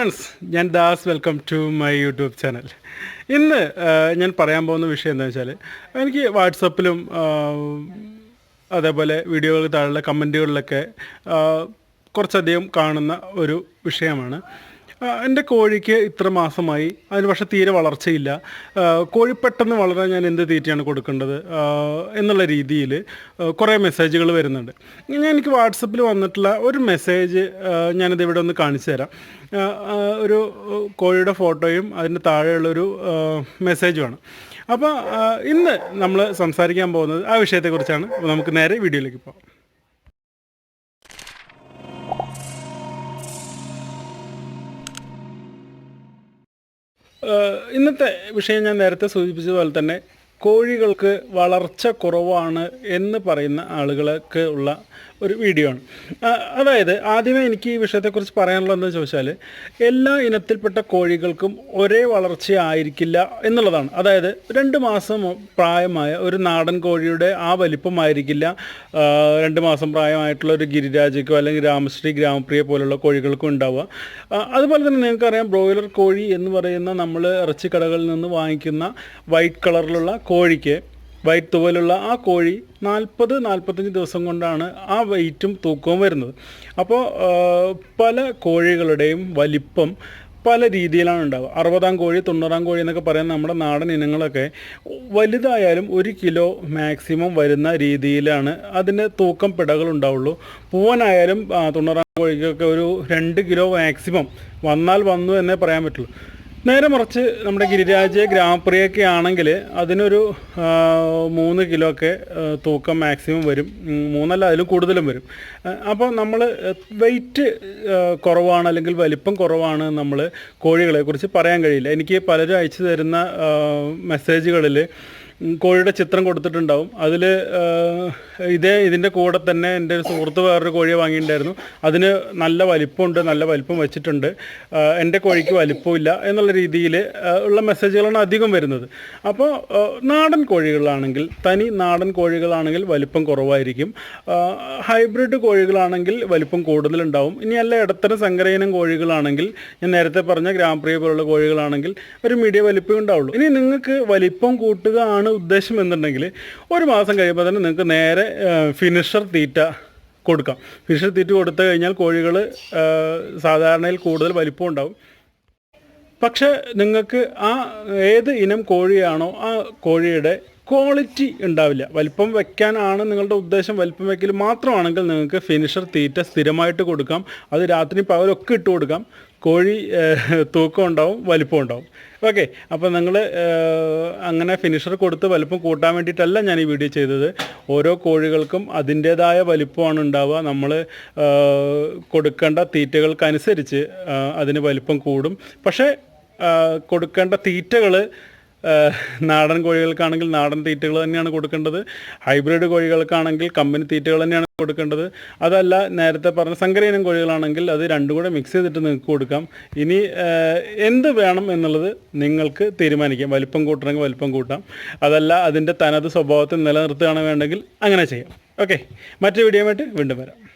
Friends ഞാൻ Das welcome to my YouTube channel ഇന്ന് ഞാൻ പറയാൻ പോകുന്ന വിഷയം എന്താണെന്ന് വെച്ചാൽ എനിക്ക് വാട്സപ്പിലും അതേപോലെ വീഡിയോകൾ താഴെയുള്ള കമന്റുകളിലൊക്കെ കുറച്ചധികം കാണുന്ന ഒരു വിഷയമാണ്. എന്റെ കോഴിക്ക് ഇത്ര മാസമായി. അതിന് പക്ഷെ തീരെ വളർച്ചയില്ല. കോഴി പെട്ടെന്ന് വളരാൻ ഞാൻ എന്ത് തീറ്റയാണ് കൊടുക്കേണ്ടത് എന്നുള്ള രീതിയിൽ കുറേ മെസ്സേജുകൾ വരുന്നുണ്ട്. ഞാൻ എനിക്ക് വാട്സപ്പിൽ വന്നിട്ടുള്ള ഒരു മെസ്സേജ് ഞാനിത് ഇവിടെ ഒന്ന് കാണിച്ചു തരാം. ഒരു കോഴിയുടെ ഫോട്ടോയും അതിന്റെ താഴെയുള്ളൊരു മെസ്സേജുമാണ് അപ്പോൾ ഇന്ന് നമ്മൾ സംസാരിക്കാൻ പോകുന്നത് ആ വിഷയത്തെക്കുറിച്ചാണ്. നമുക്ക് നേരെ വീഡിയോയിലേക്ക് പോകാം. ഇന്നത്തെ വിഷയം ഞാൻ നേരത്തെ സൂചിപ്പിച്ചതുപോലെ തന്നെ കോഴികൾക്ക് വളർച്ച കുറവാണ് എന്ന് പറയുന്ന ആളുകൾക്ക് ഉള്ള ഒരു വീഡിയോ ആണ്. അതായത് ആദ്യമേ എനിക്ക് ഈ വിഷയത്തെക്കുറിച്ച് പറയാനുള്ളതെന്ന് ചോദിച്ചാൽ എല്ലാ ഇനത്തിൽപ്പെട്ട കോഴികൾക്കും ഒരേ വളർച്ചയായിരിക്കില്ല എന്നുള്ളതാണ്. അതായത് രണ്ട് മാസം പ്രായമായ ഒരു നാടൻ കോഴിയുടെ ആ വലിപ്പമായിരിക്കില്ല. ആയിരിക്കില്ല രണ്ട് മാസം പ്രായമായിട്ടുള്ള ഒരു ഗിരിരാജയ്ക്കോ അല്ലെങ്കിൽ രാമശ്രീ ഗ്രാമപ്രിയ പോലുള്ള കോഴികൾക്കും ഉണ്ടാവുക. അതുപോലെ തന്നെ നിങ്ങൾക്കറിയാം ബ്രോയിലർ കോഴി എന്ന് പറയുന്ന നമ്മൾ ഇറച്ചിക്കടകളിൽ നിന്ന് വാങ്ങിക്കുന്ന വൈറ്റ് കളറിലുള്ള കോഴിക്ക് വൈറ്റ് തൂവലുള്ള ആ കോഴി നാൽപ്പത് നാൽപ്പത്തഞ്ച് ദിവസം കൊണ്ടാണ് ആ വെയിറ്റും തൂക്കവും വരുന്നത്. അപ്പോൾ പല കോഴികളുടെയും വലിപ്പം പല രീതിയിലാണ് ഉണ്ടാവുക. അറുപതാം കോഴി തൊണ്ണൂറാം കോഴി എന്നൊക്കെ പറയുന്ന നമ്മുടെ നാടൻ ഇനങ്ങളൊക്കെ വലുതായാലും ഒരു കിലോ മാക്സിമം വരുന്ന രീതിയിലാണ് അതിന്റെ തൂക്കം പിടകൾ ഉണ്ടാവുള്ളൂ. പൂവനായാലും തൊണ്ണൂറാം കോഴിക്കൊക്കെ ഒരു രണ്ട് കിലോ മാക്സിമം വന്നാൽ വന്നു എന്നേ പറയാൻ പറ്റുള്ളൂ. നേരെ മറിച്ച് നമ്മുടെ ഗിരിരാജ് ഗ്രാമപ്രിയൊക്കെ ആണെങ്കിൽ അതിനൊരു മൂന്ന് കിലോ ഒക്കെ തൂക്കം മാക്സിമം വരും. മൂന്നല്ല അതിലും കൂടുതലും വരും. അപ്പോൾ നമ്മൾ വെയിറ്റ് കുറവാണ് അല്ലെങ്കിൽ വലിപ്പം കുറവാണ് നമ്മൾ കോഴികളെക്കുറിച്ച് പറയാൻ കഴിയില്ല. എനിക്ക് പലരും അയച്ചു തരുന്ന മെസ്സേജുകളിൽ കോഴിയുടെ ചിത്രം കൊടുത്തിട്ടുണ്ടാവും. അതിൽ ഇതേ ഇതിന്റെ കൂടെ തന്നെ എന്റെ ഒരു സുഹൃത്ത് വേറൊരു കോഴിയെ വാങ്ങിയിട്ടുണ്ടായിരുന്നു. അതിന് നല്ല വലിപ്പമുണ്ട് നല്ല വലിപ്പം വെച്ചിട്ടുണ്ട്. എന്റെ കോഴിക്ക് വലിപ്പമില്ല എന്നുള്ള രീതിയിൽ ഉള്ള മെസ്സേജുകളാണ് അധികം വരുന്നത്. അപ്പോൾ നാടൻ കോഴികളാണെങ്കിൽ തനി നാടൻ കോഴികളാണെങ്കിൽ വലിപ്പം കുറവായിരിക്കും. ഹൈബ്രിഡ് കോഴികളാണെങ്കിൽ വലിപ്പം കൂടുതലുണ്ടാവും. ഇനി അല്ല ഇടത്തരം സങ്കരയിനം കോഴികളാണെങ്കിൽ ഞാൻ നേരത്തെ പറഞ്ഞ ഗ്രാമപ്രിയ പോലുള്ള കോഴികളാണെങ്കിൽ ഒരു മീഡിയ വലിപ്പം ഉണ്ടാവുള്ളൂ. ഇനി നിങ്ങൾക്ക് വലിപ്പം കൂട്ടുക ആണ് ഉദ്ദേശം എന്നുണ്ടെങ്കിൽ ഒരു മാസം കഴിയുമ്പോൾ തന്നെ നിങ്ങൾക്ക് നേരെ ഫിനിഷർ തീറ്റ കൊടുക്കാം. ഫിനിഷർ തീറ്റ കൊടുത്തു കഴിഞ്ഞാൽ കോഴികൾ സാധാരണയിൽ കൂടുതൽ വലിപ്പം ഉണ്ടാവും. പക്ഷേ നിങ്ങൾക്ക് ആ ഏത് ഇനം കോഴിയാണോ ആ കോഴിയുടെ ക്വാളിറ്റി ഉണ്ടാവില്ല. വലിപ്പം വെക്കാനാണ് നിങ്ങളുടെ ഉദ്ദേശം. വലിപ്പം വെക്കൽ മാത്രമാണെങ്കിൽ നിങ്ങൾക്ക് ഫിനിഷർ തീറ്റ സ്ഥിരമായിട്ട് കൊടുക്കാം. അത് രാത്രി പകലൊക്കെ ഇട്ട് കൊടുക്കാം. കോഴി തൂക്കം ഉണ്ടാവും വലിപ്പം ഉണ്ടാവും. ഓക്കെ അപ്പോൾ നിങ്ങൾ അങ്ങനെ ഫിനിഷർ കൊടുത്ത് വലിപ്പം കൂട്ടാൻ വേണ്ടിയിട്ടല്ല ഞാൻ ഈ വീഡിയോ ചെയ്തത്. ഓരോ കോഴികൾക്കും അതിന്റേതായ വലിപ്പമാണ് ഉണ്ടാവുക. നമ്മൾ കൊടുക്കേണ്ട തീറ്റകൾക്കനുസരിച്ച് അതിന് വലിപ്പം കൂടും. പക്ഷേ കൊടുക്കേണ്ട തീറ്റകൾ നാടൻ കോഴികൾക്കാണെങ്കിൽ നാടൻ തീറ്റകൾ തന്നെയാണ് കൊടുക്കേണ്ടത്. ഹൈബ്രിഡ് കോഴികൾക്കാണെങ്കിൽ കമ്പനി തീറ്റകൾ തന്നെയാണ് കൊടുക്കേണ്ടത്. അതല്ല നേരത്തെ പറഞ്ഞ സങ്കരയിനം കോഴികളാണെങ്കിൽ അത് രണ്ടും കൂടെ മിക്സ് ചെയ്തിട്ട് നിങ്ങൾക്ക് കൊടുക്കാം. ഇനി എന്ത് വേണം എന്നുള്ളത് നിങ്ങൾക്ക് തീരുമാനിക്കാം. വലിപ്പം കൂട്ടണമെങ്കിൽ വലിപ്പം കൂട്ടാം. അതല്ല അതിന്റെ തനത് സ്വഭാവത്തിൽ നിലനിർത്തുകയാണ് വേണ്ടെങ്കിൽ അങ്ങനെ ചെയ്യാം. ഓക്കെ മറ്റു വീഡിയോ വീണ്ടും വരാം.